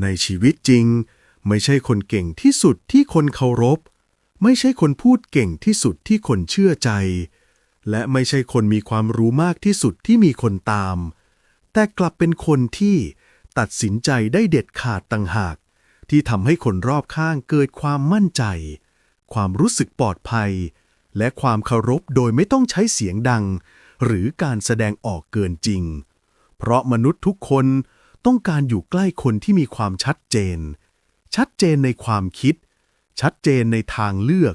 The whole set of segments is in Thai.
ในชีวิตจริง ไม่ใช่คนเก่งที่สุดที่คนเคารพ ไม่ใช่คนพูดเก่งที่สุดที่คนเชื่อใจ และไม่ใช่คนมีความรู้มากที่สุดที่มีคนตาม แต่กลับเป็นคนที่ตัดสินใจได้เด็ดขาดต่างหาก ที่ทำให้คนรอบข้างเกิดความมั่นใจ ความรู้สึกปลอดภัย และความเคารพโดยไม่ต้องใช้เสียงดัง หรือการแสดงออกเกินจริง เพราะมนุษย์ทุกคน ต้องการอยู่ใกล้คนที่มีความชัดเจน ชัดเจนในความคิด ชัดเจนในทางเลือก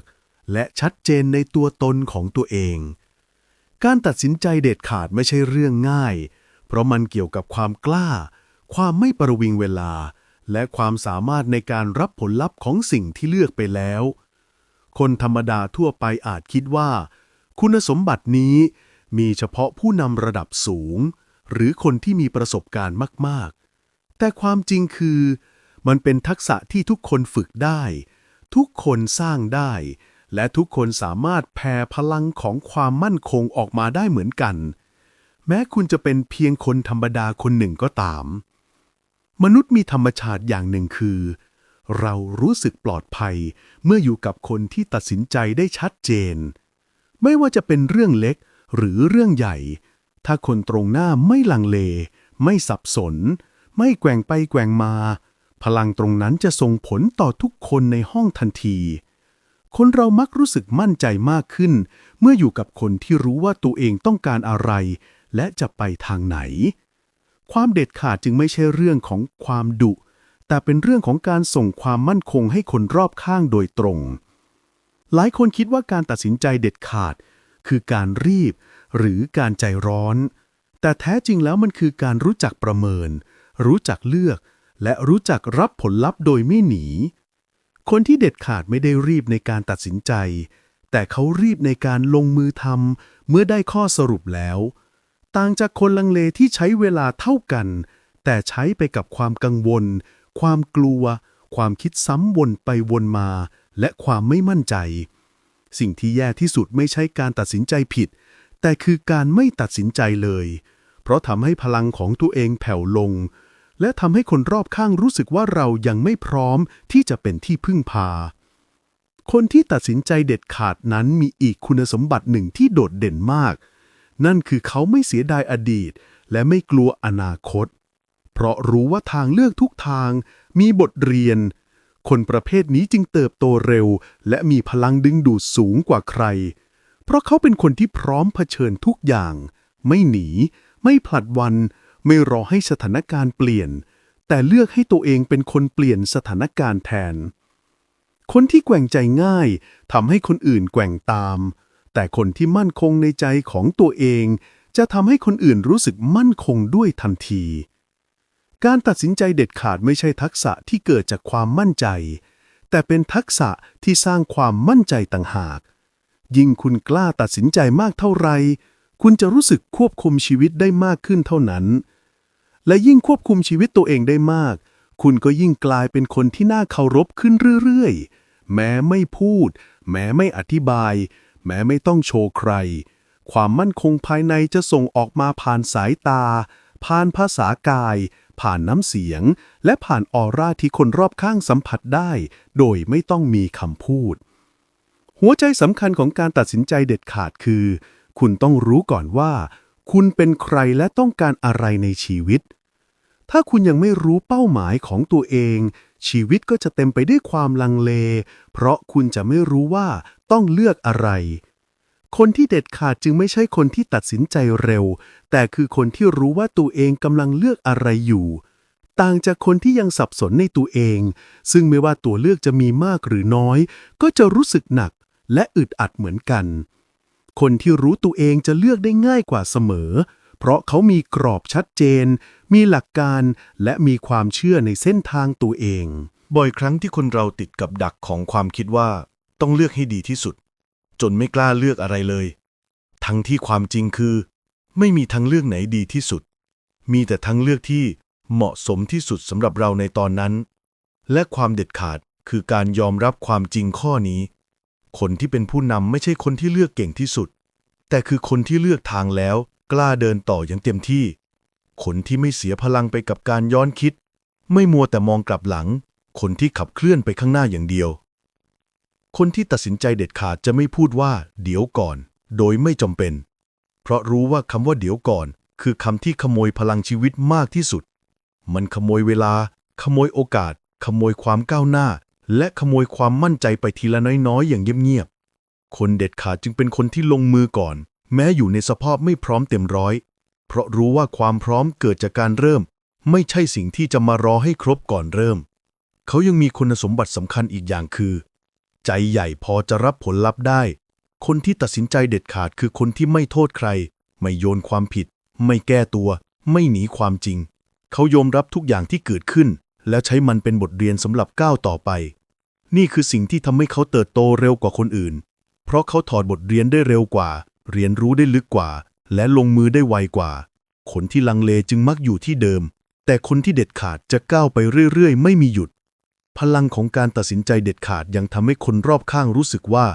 และชัดเจนในตัวตนของตัวเอง การตัดสินใจเด็ดขาดไม่ใช่เรื่องง่าย เพราะมันเกี่ยวกับความกล้า ความไม่ประวิงเวลา และความสามารถในการรับผลลัพธ์ของสิ่งที่เลือกไปแล้ว คนธรรมดาทั่วไปอาจคิดว่า คุณสมบัตินี้มีเฉพาะผู้นำระดับสูง หรือคนที่มีประสบการณ์มาก แต่ความจริงคือ มันเป็นทักษะที่ทุกคนฝึกได้ ทุกคนสร้างได้ และทุกคนสามารถแผ่พลังของความมั่นคงออกมาได้เหมือนกัน แม้คุณจะเป็นเพียงคนธรรมดาคนหนึ่งก็ตาม มนุษย์มีธรรมชาติอย่างหนึ่งคือ เรารู้สึกปลอดภัย เมื่ออยู่กับคนที่ตัดสินใจได้ชัดเจน ไม่ว่าจะเป็นเรื่องเล็กหรือเรื่องใหญ่ ถ้าคนตรงหน้าไม่ลังเล ไม่สับสน ไม่แกว่งไปแกว่งมา พลังตรงนั้นจะส่งผลต่อทุกคนในห้องทันที คนเรามักรู้สึกมั่นใจมากขึ้น เมื่ออยู่กับคนที่รู้ว่าตัวเองต้องการอะไร และจะไปทางไหน ความเด็ดขาดจึงไม่ใช่เรื่องของความดุ แต่เป็นเรื่องของการส่งความมั่นคงให้คนรอบข้างโดยตรง หลายคนคิดว่าการตัดสินใจเด็ดขาด คือการรีบ หรือการใจร้อนแต่แท้จริงแล้วมันคือการรู้จักประเมิน รู้จักเลือก และรู้จักรับผลลัพธ์โดยไม่หนี คนที่เด็ดขาดไม่ได้รีบในการตัดสินใจ แต่เขารีบในการลงมือทำเมื่อได้ข้อสรุปแล้ว ต่างจากคนลังเลที่ใช้เวลาเท่ากัน แต่ใช้ไปกับความกังวล ความกลัว ความคิดซ้ำวนไปวนมา และความไม่มั่นใจ สิ่งที่แย่ที่สุดไม่ใช่การตัดสินใจผิด แต่คือการไม่ตัดสินใจเลย เพราะทำให้พลังของตัวเองแผ่วลง และทำให้คนรอบข้างรู้สึกว่าเรายังไม่พร้อมที่จะเป็นที่พึ่งพา คนที่ตัดสินใจเด็ดขาดนั้นมีอีกคุณสมบัติหนึ่งที่โดดเด่นมาก นั่นคือเขาไม่เสียดายอดีต และไม่กลัวอนาคต เพราะรู้ว่าทางเลือกทุกทาง มีบทเรียน คนประเภทนี้จึงเติบโตเร็ว และมีพลังดึงดูดสูงกว่าใคร เพราะเขาเป็นคนที่พร้อมเผชิญทุกอย่าง ไม่หนี ไม่ผลัดวัน ไม่รอให้สถานการณ์เปลี่ยน แต่เลือกให้ตัวเองเป็นคนเปลี่ยนสถานการณ์แทน คนที่แกว่งใจง่ายทำให้คนอื่นแกว่งตาม แต่คนที่มั่นคงในใจของตัวเอง จะทำให้คนอื่นรู้สึกมั่นคงด้วยทันที การตัดสินใจเด็ดขาดไม่ใช่ทักษะที่เกิดจากความมั่นใจ แต่เป็นทักษะที่สร้างความมั่นใจต่างหาก ยิ่งคุณกล้าตัดสินใจมากเท่าไหร่ คุณจะรู้สึกควบคุมชีวิตได้มากขึ้นเท่านั้น และยิ่งควบคุมชีวิตตัวเองได้มาก คุณก็ยิ่งกลายเป็นคนที่น่าเคารพขึ้นเรื่อยๆ แม้ไม่พูด แม้ไม่อธิบาย แม้ไม่ต้องโชว์ใคร ความมั่นคงภายในจะส่งออกมาผ่านสายตา ผ่านภาษากาย ผ่านน้ำเสียง และผ่านออร่าที่คนรอบข้างสัมผัสได้ โดยไม่ต้องมีคำพูด หัวใจสำคัญของการตัดสินใจเด็ดขาดคือ คุณต้องรู้ก่อนว่า คุณเป็นใครและต้องการอะไรในชีวิต ถ้าคุณยังไม่รู้เป้าหมายของตัวเอง ชีวิตก็จะเต็มไปด้วยความลังเล เพราะคุณจะไม่รู้ว่าต้องเลือกอะไร คนที่เด็ดขาดจึงไม่ใช่คนที่ตัดสินใจเร็ว แต่คือคนที่รู้ว่าตัวเองกำลังเลือกอะไรอยู่ต่างจากคนที่ยังสับสนในตัวเอง ซึ่งไม่ว่าตัวเลือกจะมีมากหรือน้อย ก็จะรู้สึกหนักและอึดอัดเหมือนกัน คนที่รู้ตัวเองจะเลือกได้ง่ายกว่าเสมอ เพราะเขามีกรอบชัดเจน มีหลักการและมีความเชื่อในเส้นทางตัวเอง บ่อยครั้งที่คนเราติดกับดักของความคิดว่า ต้องเลือกให้ดีที่สุด จนไม่กล้าเลือกอะไรเลย ทั้งที่ความจริงคือ ไม่มีทางเลือกไหนดีที่สุด มีแต่ทางเลือกที่เหมาะสมที่สุดสำหรับเราในตอนนั้น และความเด็ดขาดคือการยอมรับความจริงข้อนี้ คนที่เป็นผู้นำไม่ใช่คนที่เลือกเก่งที่สุด แต่คือคนที่เลือกทางแล้ว กล้าเดินต่ออย่างเต็มที่ คนที่ไม่เสียพลังไปกับการย้อนคิด ไม่มัวแต่มองกลับหลัง คนที่ขับเคลื่อนไปข้างหน้าอย่างเดียว คนที่ตัดสินใจเด็ดขาดจะไม่พูดว่า เดี๋ยวก่อน โดยไม่จำเป็น เพราะรู้ว่าคำว่าเดี๋ยวก่อน คือคำที่ขโมยพลังชีวิตมากที่สุด มันขโมยเวลา ขโมยโอกาส ขโมยความก้าวหน้า และขโมยความมั่นใจไปทีละน้อยๆ อย่างเงียบๆ คนเด็ดขาดจึงเป็นคนที่ลงมือก่อน แม้อยู่ในสภาพไม่พร้อมเต็มร้อย เพราะรู้ว่าความพร้อมเกิดจากการเริ่ม ไม่ใช่สิ่งที่จะมารอให้ครบก่อนเริ่ม เขายังมีคุณสมบัติสำคัญอีกอย่างคือ ใจใหญ่พอจะรับผลลัพธ์ได้ คนที่ตัดสินใจเด็ดขาดคือคนที่ไม่โทษใคร ไม่โยนความผิด ไม่แก้ตัว ไม่หนีความจริง เขายอมรับทุกอย่างที่เกิดขึ้น แล้วใช้มันเป็นบทเรียนสำหรับก้าวต่อไป นี่คือสิ่งที่ทำให้เขาเติบโตเร็วกว่าคนอื่น เพราะเขาถอดบทเรียนได้เร็วกว่า เรียนรู้ได้ลึกกว่า และลงมือได้ไวกว่า คนที่ลังเลจึงมักอยู่ที่เดิม แต่คนที่เด็ดขาดจะก้าวไปเรื่อยๆ ไม่มีหยุด พลังของการตัดสินใจเด็ดขาดยังทำให้คนรอบข้างรู้สึกว่า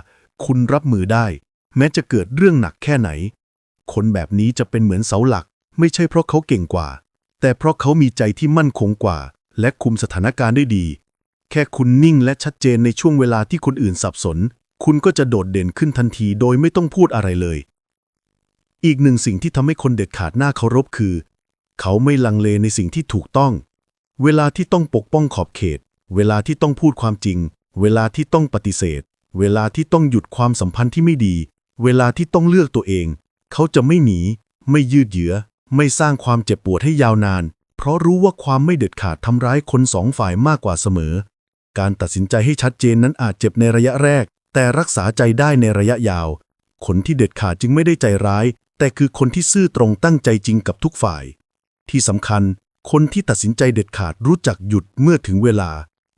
คุณรับมือได้ แม้จะเกิดเรื่องหนักแค่ไหน คนแบบนี้จะเป็นเหมือนเสาหลัก ไม่ใช่เพราะเขาเก่งกว่า แต่เพราะเขามีใจที่มั่นคงกว่า และคุมสถานการณ์ได้ดี แค่คุณนิ่งและชัดเจนในช่วงเวลาที่คนอื่นสับสน คุณก็จะโดดเด่นขึ้นทันทีโดยไม่ต้องพูดอะไรเลย อีกหนึ่งสิ่งที่ทำให้คนเด็ดขาดหน้าเคารพคือ เขาไม่ลังเลในสิ่งที่ถูกต้อง เวลาที่ต้องปกป้องขอบเขต เวลาที่ต้องพูดความจริง เวลาที่ต้องปฏิเสธ เวลาที่ต้องหยุดความสัมพันธ์ที่ไม่ดี เวลาที่ต้องเลือกตัวเอง เขาจะไม่หนี ไม่ยืดเยื้อ ไม่สร้างความเจ็บปวดให้ยาวนาน เพราะรู้ว่าความไม่เด็ดขาดทำร้ายคนสองฝ่ายมากกว่าเสมอ การตัดสินใจให้ชัดเจนนั้นอาจเจ็บในระยะแรก แต่รักษาใจได้ในระยะยาว คนที่เด็ดขาดจึงไม่ได้ใจร้าย แต่คือคนที่ซื่อตรงตั้งใจจริงกับทุกฝ่าย ที่สำคัญ คนที่ตัดสินใจเด็ดขาดรู้จักหยุดเมื่อถึงเวลา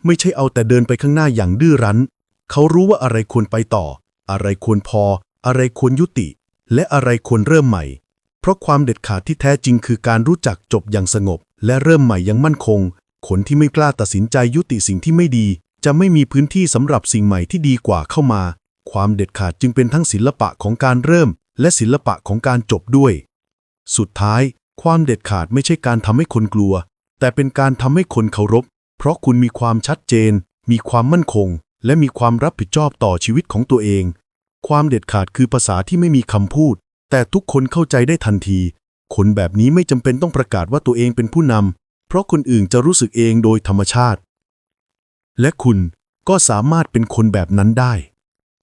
ไม่ใช่เอาแต่เดินไปข้างหน้าอย่างดื้อรั้น เขารู้ว่าอะไรควรไปต่อ อะไรควรพอ อะไรควรยุติ และอะไรควรเริ่มใหม่ เพราะความเด็ดขาดที่แท้จริงคือการรู้จักจบอย่างสงบ และเริ่มใหม่อย่างมั่นคง คนที่ไม่กล้าตัดสินใจยุติสิ่งที่ไม่ดี จะไม่มีพื้นที่สำหรับสิ่งใหม่ที่ดีกว่าเข้ามา ความเด็ดขาดจึงเป็นทั้งศิลปะของการเริ่ม และศิลปะของการจบด้วย สุดท้าย ความเด็ดขาดไม่ใช่การทำให้คนกลัว แต่เป็นการทำให้คนเคารพ เพราะคุณมีความชัดเจน มีความมั่นคง และมีความรับผิดชอบต่อชีวิตของตัวเอง ความเด็ดขาดคือภาษาที่ไม่มีคำพูด แต่ทุกคนเข้าใจได้ทันที คนแบบนี้ไม่จำเป็นต้องประกาศว่าตัวเองเป็นผู้นำ ราะคนอื่นจะรู้สึกเองโดยธรรมชาติ และคุณก็สามารถเป็นคนแบบนั้นได้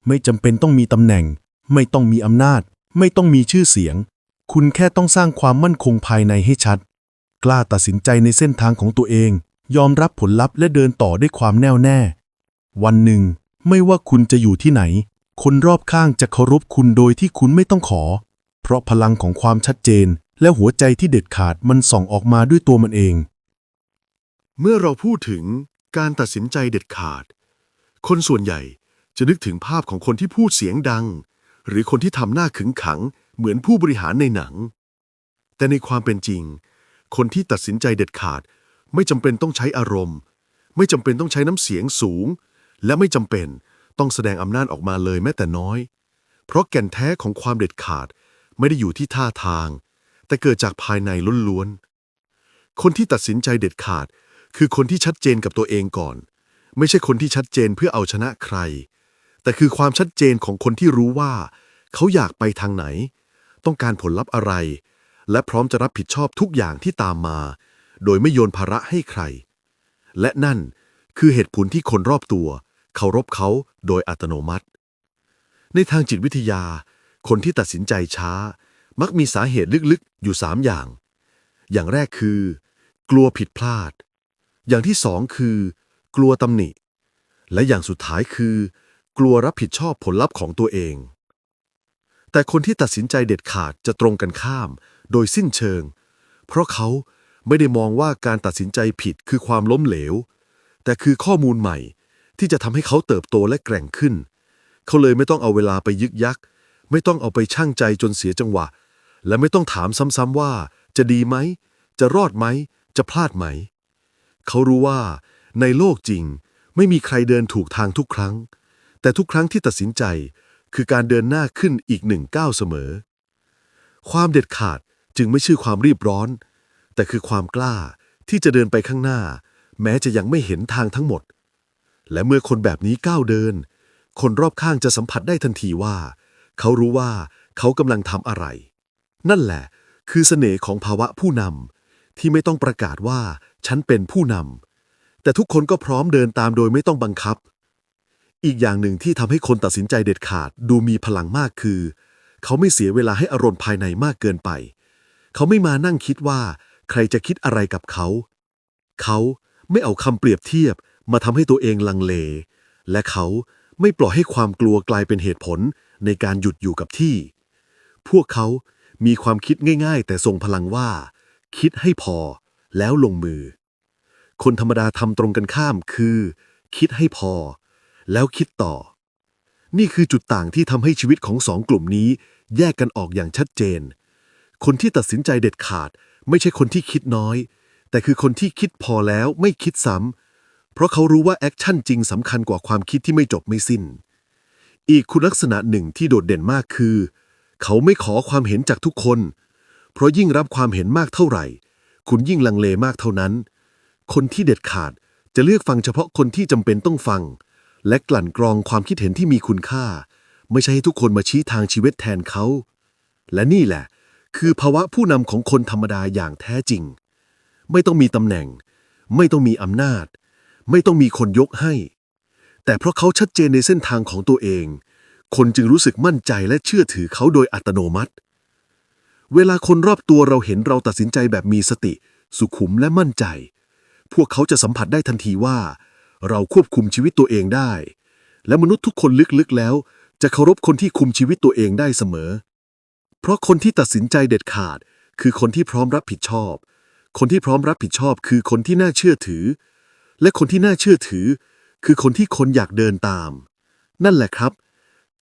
ไม่จำเป็นต้องมีตำแหน่ง ไม่ต้องมีอำนาจ ไม่ต้องมีชื่อเสียง คุณแค่ต้องสร้างความมั่นคงภายในให้ชัด กล้าตัดสินใจในเส้นทางของตัวเอง ยอมรับผลลัพธ์และเดินต่อด้วยความแน่วแน่ วันหนึ่ง ไม่ว่าคุณจะอยู่ที่ไหน คนรอบข้างจะเคารพคุณโดยที่คุณไม่ต้องขอ เพราะพลังของความชัดเจนและหัวใจที่เด็ดขาดมันส่องออกมาด้วยตัวมันเอง เมื่อเราพูดถึงการตัดสินใจเด็ดขาด คนส่วนใหญ่จะนึกถึงภาพของคนที่พูดเสียงดัง หรือคนที่ทำหน้าขึงขังเหมือนผู้บริหารในหนัง แต่ในความเป็นจริง คนที่ตัดสินใจเด็ดขาด ไม่จำเป็นต้องใช้อารมณ์ ไม่จำเป็นต้องใช้น้ำเสียงสูง และไม่จำเป็นต้องแสดงอำนาจออกมาเลยแม้แต่น้อย เพราะแก่นแท้ของความเด็ดขาดไม่ได้อยู่ที่ท่าทาง แต่เกิดจากภายในล้วนๆคนที่ตัดสินใจเด็ดขาด คือคนที่ชัดเจนกับตัวเองก่อน ไม่ใช่คนที่ชัดเจนเพื่อเอาชนะใคร แต่คือความชัดเจนของคนที่รู้ว่า เขาอยากไปทางไหน ต้องการผลลัพธ์อะไร และพร้อมจะรับผิดชอบทุกอย่างที่ตามมา โดยไม่โยนภาระให้ใคร และนั่นคือเหตุผลที่คนรอบตัวเคารพเขาโดยอัตโนมัติ ในทางจิตวิทยา คนที่ตัดสินใจช้า มักมีสาเหตุลึกๆ อยู่สามอย่าง อย่างแรกคือ กลัวผิดพลาด อย่างที่สองคือ กลัวตำหนิ และอย่างสุดท้ายคือ กลัวรับผิดชอบผลลัพธ์ของตัวเอง แต่คนที่ตัดสินใจเด็ดขาดจะตรงกันข้าม โดยสิ้นเชิง เพราะเขาไม่ได้มองว่าการตัดสินใจผิดคือความล้มเหลว แต่คือข้อมูลใหม่ที่จะทำให้เขาเติบโตและแกร่งขึ้น เขาเลยไม่ต้องเอาเวลาไปยึกยัก ไม่ต้องเอาไปชั่งใจจนเสียจังหวะ และไม่ต้องถามซ้ำๆว่า จะดีไหม จะรอดไหม จะพลาดไหม เขารู้ว่า ในโลกจริงไม่มีใครเดินถูกทางทุกครั้ง แต่ทุกครั้งที่ตัดสินใจ คือการเดินหน้าขึ้นอีกหนึ่งก้าวเสมอ ความเด็ดขาดจึงไม่ใช่อความรีบร้อน แต่คือความกล้าที่จะเดินไปข้างหน้า แม้จะยังไม่เห็นทางทั้งหมด และเมื่อคนแบบนี้ก้าวเดิน คนรอบข้างจะสัมผัสได้ทันทีว่า เขารู้ว่าเขากำลังทำอะไร นั่นแหละ คือเสน่ห์ของภาวะผู้นำที่ไม่ต้องประกาศว่า ฉันเป็นผู้นำแต่ทุกคนก็พร้อมเดินตามโดยไม่ต้องบังคับ อีกอย่างหนึ่งที่ทำให้คนตัดสินใจเด็ดขาดดูมีพลังมากคือ เขาไม่เสียเวลาให้อารมณ์ภายในมากเกินไป เขาไม่มานั่งคิดว่า ใครจะคิดอะไรกับเขา เขาไม่เอาคำเปรียบเทียบมาทำให้ตัวเองลังเล และเขาไม่ปล่อยให้ความกลัวกลายเป็นเหตุผลในการหยุดอยู่กับที่ พวกเขามีความคิดง่าย ๆ แต่ทรงพลังว่า คิดให้พอ แล้วลงมือ คนธรรมดาทำตรงกันข้ามคือ คิดให้พอ แล้วคิดต่อ นี่คือจุดต่างที่ทำให้ชีวิตของสองกลุ่มนี้ แยกกันออกอย่างชัดเจน คนที่ตัดสินใจเด็ดขาด ไม่ใช่คนที่คิดน้อย แต่คือคนที่คิดพอแล้วไม่คิดซ้ำเพราะเขารู้ว่าแอคชั่นจริงสำคัญกว่าความคิดที่ไม่จบไม่สิ้น อีกคุณลักษณะหนึ่งที่โดดเด่นมากคือ เขาไม่ขอความเห็นจากทุกคน เพราะยิ่งรับความเห็นมากเท่าไหร่ คุณยิ่งลังเลมากเท่านั้น คนที่เด็ดขาดจะเลือกฟังเฉพาะคนที่จำเป็นต้องฟัง และกลั่นกรองความคิดเห็นที่มีคุณค่า ไม่ใช่ให้ทุกคนมาชี้ทางชีวิตแทนเขา และนี่แหละ คือภาวะผู้นำของคนธรรมดาอย่างแท้จริง ไม่ต้องมีตำแหน่ง ไม่ต้องมีอำนาจ ไม่ต้องมีคนยกให้ แต่เพราะเขาชัดเจนในเส้นทางของตัวเอง คนจึงรู้สึกมั่นใจและเชื่อถือเขาโดยอัตโนมัติ เวลาคนรอบตัวเราเห็นเราตัดสินใจแบบมีสติ สุขุมและมั่นใจ พวกเขาจะสัมผัสได้ทันทีว่า เราควบคุมชีวิตตัวเองได้ และมนุษย์ทุกคนลึกๆแล้ว จะเคารพคนที่คุมชีวิตตัวเองได้เสมอ เพราะคนที่ตัดสินใจเด็ดขาด คือคนที่พร้อมรับผิดชอบ คนที่พร้อมรับผิดชอบคือคนที่น่าเชื่อถือ และคนที่น่าเชื่อถือ คือคนที่คนอยากเดินตาม นั่นแหละครับ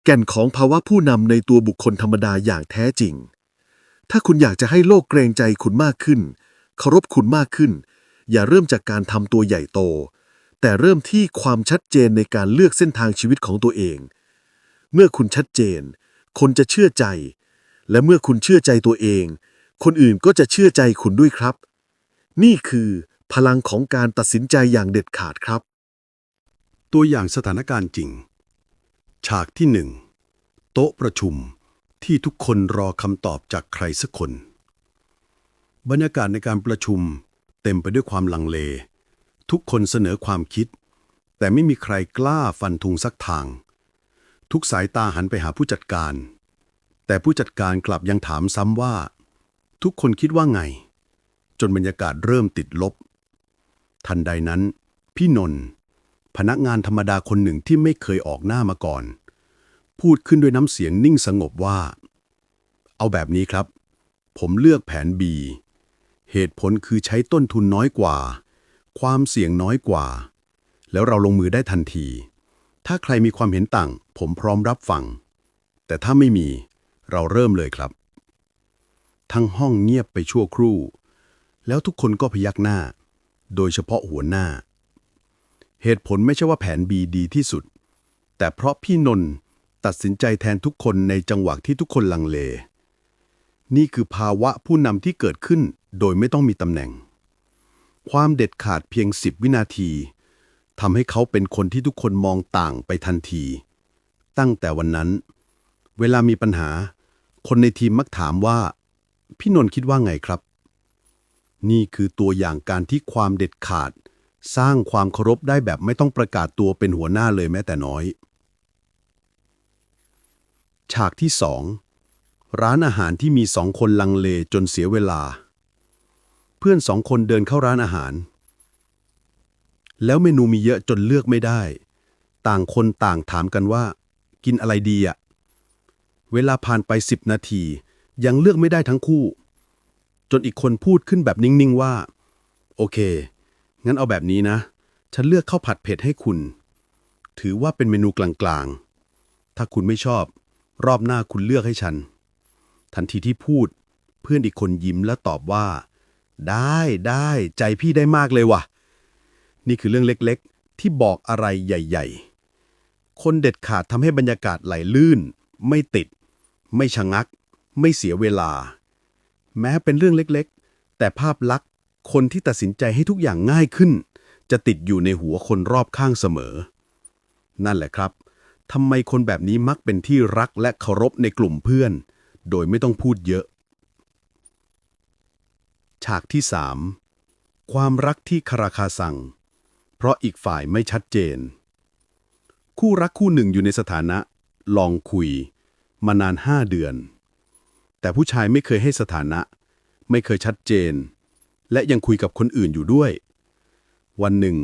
แก่นของภาวะผู้นำในตัวบุคคลธรรมดาอย่างแท้จริง ถ้าคุณอยากจะให้โลกเกรงใจคุณมากขึ้นเคารพคุณมากขึ้น อย่าเริ่มจากการทำตัวใหญ่โต แต่เริ่มที่ความชัดเจนในการเลือกเส้นทางชีวิตของตัวเอง เมื่อคุณชัดเจน คนจะเชื่อใจ และเมื่อคุณเชื่อใจตัวเอง คนอื่นก็จะเชื่อใจคุณด้วยครับ นี่คือพลังของการตัดสินใจอย่างเด็ดขาดครับ ตัวอย่างสถานการณ์จริง ฉากที่หนึ่งโต๊ะประชุม ที่ทุกคนรอคำตอบจากใครสักคน บรรยากาศในการประชุม เต็มไปด้วยความลังเล ทุกคนเสนอความคิด แต่ไม่มีใครกล้าฟันธงสักทาง ทุกสายตาหันไปหาผู้จัดการ แต่ผู้จัดการกลับยังถามซ้ำว่า ทุกคนคิดว่าไง จนบรรยากาศเริ่มติดลบ ทันใดนั้น พี่นนท์พนักงานธรรมดาคนหนึ่งที่ไม่เคยออกหน้ามาก่อน พูดขึ้นด้วยน้ำเสียงนิ่งสงบว่า เอาแบบนี้ครับ ผมเลือกแผน B เหตุผลคือใช้ต้นทุนน้อยกว่า ความเสี่ยงน้อยกว่า แล้วเราลงมือได้ทันที ถ้าใครมีความเห็นต่าง ผมพร้อมรับฟัง แต่ถ้าไม่มี เราเริ่มเลยครับ ทั้งห้องเงียบไปชั่วครู่ แล้วทุกคนก็พยักหน้า โดยเฉพาะหัวหน้า เหตุผลไม่ใช่ว่าแผน B ดีที่สุด แต่เพราะพี่นนท์ ตัดสินใจแทนทุกคนในจังหวะที่ทุกคนลังเล นี่คือภาวะผู้นำที่เกิดขึ้นโดยไม่ต้องมีตำแหน่ง ความเด็ดขาดเพียง10วินาทีทำให้เขาเป็นคนที่ทุกคนมองต่างไปทันที ตั้งแต่วันนั้น เวลามีปัญหา คนในทีมมักถามว่า พี่นนท์คิดว่าไงครับ นี่คือตัวอย่างการที่ความเด็ดขาด สร้างความเคารพได้แบบไม่ต้องประกาศตัวเป็นหัวหน้าเลยแม้แต่น้อย ฉากที่สองร้านอาหารที่มีสองคนลังเลจนเสียเวลา เพื่อนสองคนเดินเข้าร้านอาหาร แล้วเมนูมีเยอะจนเลือกไม่ได้ ต่างคนต่างถามกันว่า กินอะไรดีอะเวลาผ่านไปสิบนาที ยังเลือกไม่ได้ทั้งคู่ จนอีกคนพูดขึ้นแบบนิ่งๆว่า โอเค งั้นเอาแบบนี้นะ ฉันเลือกข้าวผัดเผ็ดให้คุณ ถือว่าเป็นเมนูกลางๆ ถ้าคุณไม่ชอบ รอบหน้าคุณเลือกให้ฉัน ทันทีที่พูด เพื่อนอีกคนยิ้มและตอบว่า ได้ได้ใจพี่ได้มากเลยว่ะ นี่คือเรื่องเล็กๆ ที่บอกอะไรใหญ่ ๆ คนเด็ดขาดทำให้บรรยากาศไหลลื่น ไม่ติด ไม่ชะงัก ไม่เสียเวลา แม้เป็นเรื่องเล็กๆ แต่ภาพลักษณ์คนที่ตัดสินใจให้ทุกอย่างง่ายขึ้น จะติดอยู่ในหัวคนรอบข้างเสมอ นั่นแหละครับ ทำไมคนแบบนี้มักเป็นที่รักและเคารพในกลุ่มเพื่อน โดยไม่ต้องพูดเยอะ ฉากที่สามความรักที่คาราคาซังเพราะอีกฝ่ายไม่ชัดเจน คู่รักคู่หนึ่งอยู่ในสถานะ ลองคุย มานานห้าเดือน แต่ผู้ชายไม่เคยให้สถานะ ไม่เคยชัดเจน และยังคุยกับคนอื่นอยู่ด้วย วันหนึ่ง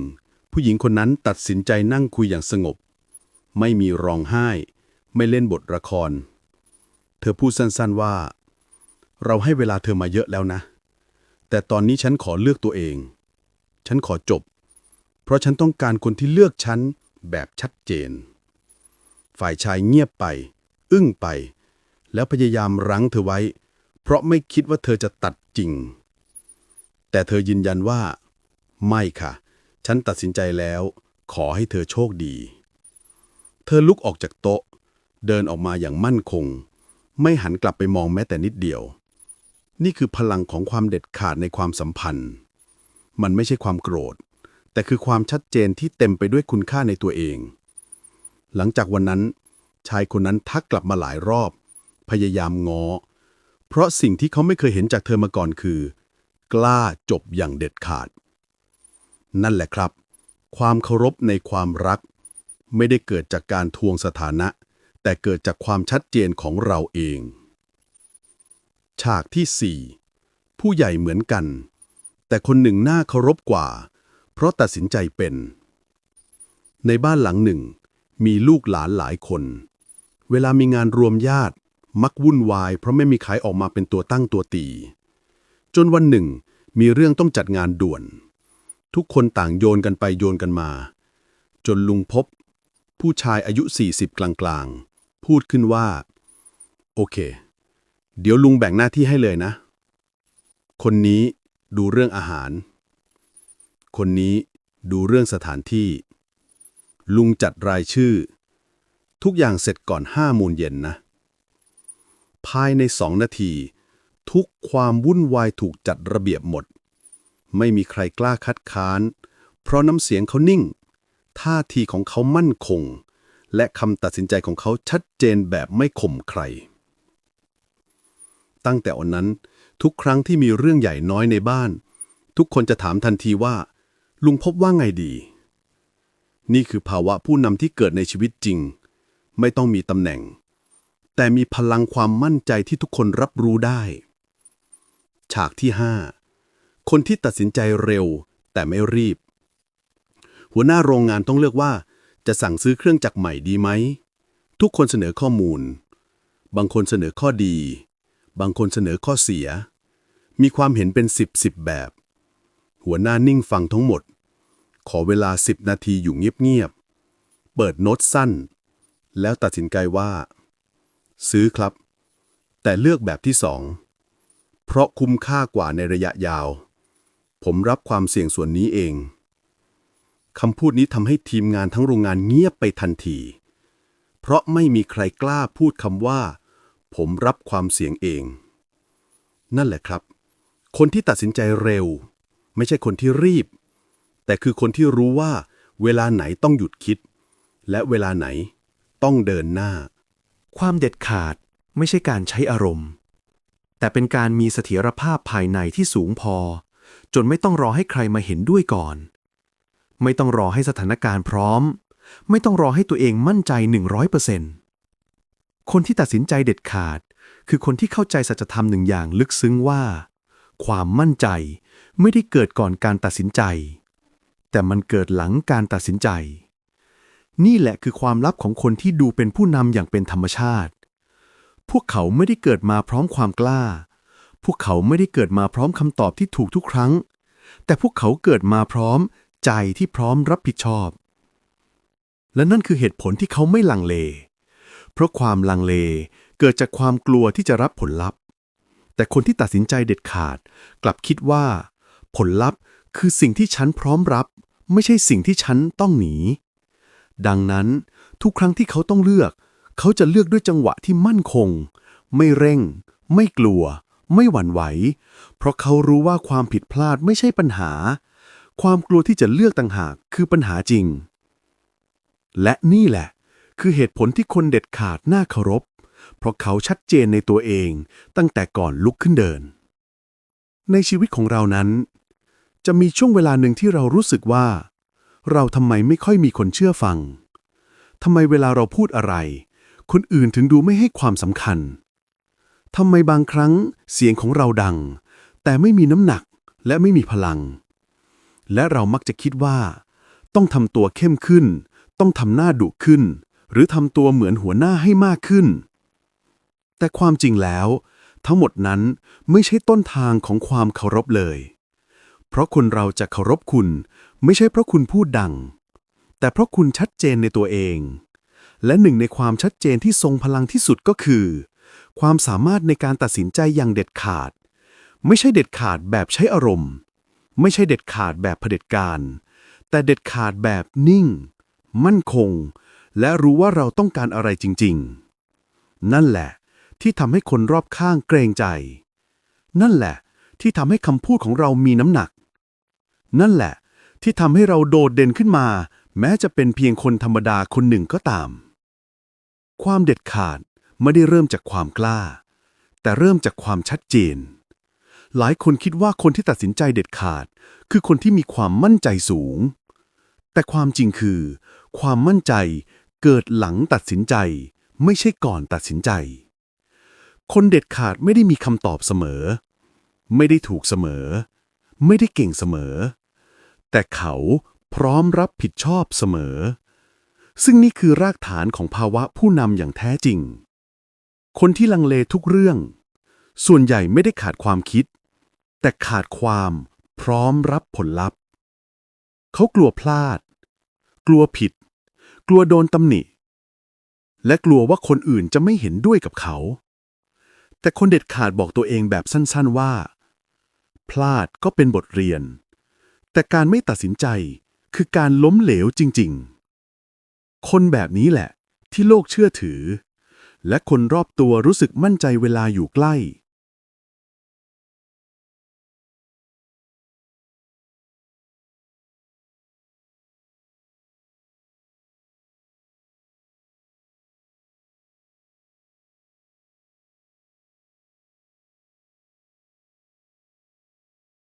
ผู้หญิงคนนั้นตัดสินใจนั่งคุยอย่างสงบ ไม่มีร้องไห้ ไม่เล่นบทละคร เธอพูดสั้นๆว่า เราให้เวลาเธอมาเยอะแล้วนะ แต่ตอนนี้ฉันขอเลือกตัวเอง ฉันขอจบ เพราะฉันต้องการคนที่เลือกฉันแบบชัดเจน ฝ่ายชายเงียบไป อึ้งไป แล้วพยายามรั้งเธอไว้ เพราะไม่คิดว่าเธอจะตัดจริง แต่เธอยืนยันว่า ไม่ค่ะ ฉันตัดสินใจแล้ว ขอให้เธอโชคดี เธอลุกออกจากโต๊ะ เดินออกมาอย่างมั่นคง ไม่หันกลับไปมองแม้แต่นิดเดียว นี่คือพลังของความเด็ดขาดในความสัมพันธ์ มันไม่ใช่ความโกรธ แต่คือความชัดเจนที่เต็มไปด้วยคุณค่าในตัวเอง หลังจากวันนั้น ชายคนนั้นทักกลับมาหลายรอบ พยายามง้อ เพราะสิ่งที่เขาไม่เคยเห็นจากเธอมาก่อนคือ กล้าจบอย่างเด็ดขาด นั่นแหละครับ ความเคารพในความรัก ไม่ได้เกิดจากการทวงสถานะ แต่เกิดจากความชัดเจนของเราเอง ฉากที่สี่ผู้ใหญ่เหมือนกัน แต่คนหนึ่งน่าเคารพกว่า เพราะตัดสินใจเป็น ในบ้านหลังหนึ่ง มีลูกหลานหลายคน เวลามีงานรวมญาติมักวุ่นวาย เพราะไม่มีใครออกมาเป็นตัวตั้งตัวตี จนวันหนึ่ง มีเรื่องต้องจัดงานด่วน ทุกคนต่างโยนกันไปโยนกันมา จนลุงพบ ผู้ชายอายุ 40 กลางๆ พูดขึ้นว่า โอเค เดี๋ยวลุงแบ่งหน้าที่ให้เลยนะ คนนี้ดูเรื่องอาหาร คนนี้ดูเรื่องสถานที่ ลุงจัดรายชื่อ ทุกอย่างเสร็จก่อนห้าโมงเย็นนะ ภายในสองนาที ทุกความวุ่นวายถูกจัดระเบียบหมด ไม่มีใครกล้าคัดค้าน เพราะน้ำเสียงเขานิ่ง ท่าทีของเขามั่นคง และคำตัดสินใจของเขาชัดเจนแบบไม่ข่มใคร ตั้งแต่วันนั้น ทุกครั้งที่มีเรื่องใหญ่น้อยในบ้าน ทุกคนจะถามทันทีว่า ลุงพบว่าไงดี นี่คือภาวะผู้นำที่เกิดในชีวิตจริง ไม่ต้องมีตำแหน่ง แต่มีพลังความมั่นใจที่ทุกคนรับรู้ได้ ฉากที่ 5 คนที่ตัดสินใจเร็วแต่ไม่รีบ หัวหน้าโรงงานต้องเลือกว่า จะสั่งซื้อเครื่องจักรใหม่ดีไหม ทุกคนเสนอข้อมูล บางคนเสนอข้อดี บางคนเสนอข้อเสีย มีความเห็นเป็นสิบสิบแบบ หัวหน้านิ่งฟังทั้งหมด ขอเวลาสิบนาทีอยู่เงียบๆ เปิดโน้ตสั้น แล้วตัดสินใจว่า ซื้อครับ แต่เลือกแบบที่สองเพราะคุ้มค่ากว่าในระยะยาว ผมรับความเสี่ยงส่วนนี้เอง คำพูดนี้ทำให้ทีมงานทั้งโรงงานเงียบไปทันที เพราะไม่มีใครกล้าพูดคำว่า ผมรับความเสี่ยงเอง นั่นแหละครับ คนที่ตัดสินใจเร็ว ไม่ใช่คนที่รีบ แต่คือคนที่รู้ว่า เวลาไหนต้องหยุดคิด และเวลาไหนต้องเดินหน้า ความเด็ดขาดไม่ใช่การใช้อารมณ์ แต่เป็นการมีเสถียรภาพภายในที่สูงพอ จนไม่ต้องรอให้ใครมาเห็นด้วยก่อน ไม่ต้องรอให้สถานการณ์พร้อม ไม่ต้องรอให้ตัวเองมั่นใจ 100%คนที่ตัดสินใจเด็ดขาด คือคนที่เข้าใจสัจธรรมหนึ่งอย่างลึกซึ้งว่า ความมั่นใจไม่ได้เกิดก่อนการตัดสินใจ แต่มันเกิดหลังการตัดสินใจ นี่แหละคือความลับของคนที่ดูเป็นผู้นำอย่างเป็นธรรมชาติ พวกเขาไม่ได้เกิดมาพร้อมความกล้า พวกเขาไม่ได้เกิดมาพร้อมคำตอบที่ถูกทุกครั้ง แต่พวกเขาเกิดมาพร้อม ใจที่พร้อมรับผิดชอบ และนั่นคือเหตุผลที่เขาไม่ลังเล เพราะความลังเลเกิดจากความกลัวที่จะรับผลลัพธ์ แต่คนที่ตัดสินใจเด็ดขาด กลับคิดว่า ผลลัพธ์คือสิ่งที่ฉันพร้อมรับ ไม่ใช่สิ่งที่ฉันต้องหนี ดังนั้นทุกครั้งที่เขาต้องเลือก เขาจะเลือกด้วยจังหวะที่มั่นคง ไม่เร่ง ไม่กลัว ไม่หวั่นไหว เพราะเขารู้ว่าความผิดพลาดไม่ใช่ปัญหา ความกลัวที่จะเลือกต่างหากคือปัญหาจริง และนี่แหละ คือเหตุผลที่คนเด็ดขาดน่าเคารพ เพราะเขาชัดเจนในตัวเองตั้งแต่ก่อนลุกขึ้นเดิน ในชีวิตของเรานั้น จะมีช่วงเวลาหนึ่งที่เรารู้สึกว่า เราทำไมไม่ค่อยมีคนเชื่อฟังทำไมเวลาเราพูดอะไร คนอื่นถึงดูไม่ให้ความสำคัญทำไมบางครั้งเสียงของเราดัง แต่ไม่มีน้ำหนักและไม่มีพลัง และเรามักจะคิดว่า ต้องทำตัวเข้มขึ้น ต้องทำหน้าดุขึ้น หรือทำตัวเหมือนหัวหน้าให้มากขึ้น แต่ความจริงแล้ว ทั้งหมดนั้นไม่ใช่ต้นทางของความเคารพเลย เพราะคนเราจะเคารพคุณ ไม่ใช่เพราะคุณพูดดัง แต่เพราะคุณชัดเจนในตัวเอง และหนึ่งในความชัดเจนที่ทรงพลังที่สุดก็คือ ความสามารถในการตัดสินใจอย่างเด็ดขาด ไม่ใช่เด็ดขาดแบบใช้อารมณ์ ไม่ใช่เด็ดขาดแบบเผด็จการ แต่เด็ดขาดแบบนิ่ง มั่นคง และรู้ว่าเราต้องการอะไรจริง ๆ นั่นแหละ ที่ทำให้คนรอบข้างเกรงใจ นั่นแหละ ที่ทำให้คำพูดของเรามีน้ำหนัก นั่นแหละ ที่ทำให้เราโดดเด่นขึ้นมา แม้จะเป็นเพียงคนธรรมดาคนหนึ่งก็ตาม ความเด็ดขาดไม่ได้เริ่มจากความกล้า แต่เริ่มจากความชัดเจน หลายคนคิดว่าคนที่ตัดสินใจเด็ดขาด คือคนที่มีความมั่นใจสูง แต่ความจริงคือ ความมั่นใจเกิดหลังตัดสินใจ ไม่ใช่ก่อนตัดสินใจ คนเด็ดขาดไม่ได้มีคำตอบเสมอ ไม่ได้ถูกเสมอ ไม่ได้เก่งเสมอ แต่เขาพร้อมรับผิดชอบเสมอ ซึ่งนี่คือรากฐานของภาวะผู้นำอย่างแท้จริง คนที่ลังเลทุกเรื่อง ส่วนใหญ่ไม่ได้ขาดความคิด แต่ขาดความพร้อมรับผลลัพธ์ เขากลัวพลาด กลัวผิด กลัวโดนตำหนิ และกลัวว่าคนอื่นจะไม่เห็นด้วยกับเขา แต่คนเด็ดขาดบอกตัวเองแบบสั้นๆว่า พลาดก็เป็นบทเรียน แต่การไม่ตัดสินใจคือการล้มเหลวจริง ๆ คนแบบนี้แหละ ที่โลกเชื่อถือ และคนรอบตัวรู้สึกมั่นใจเวลาอยู่ใกล้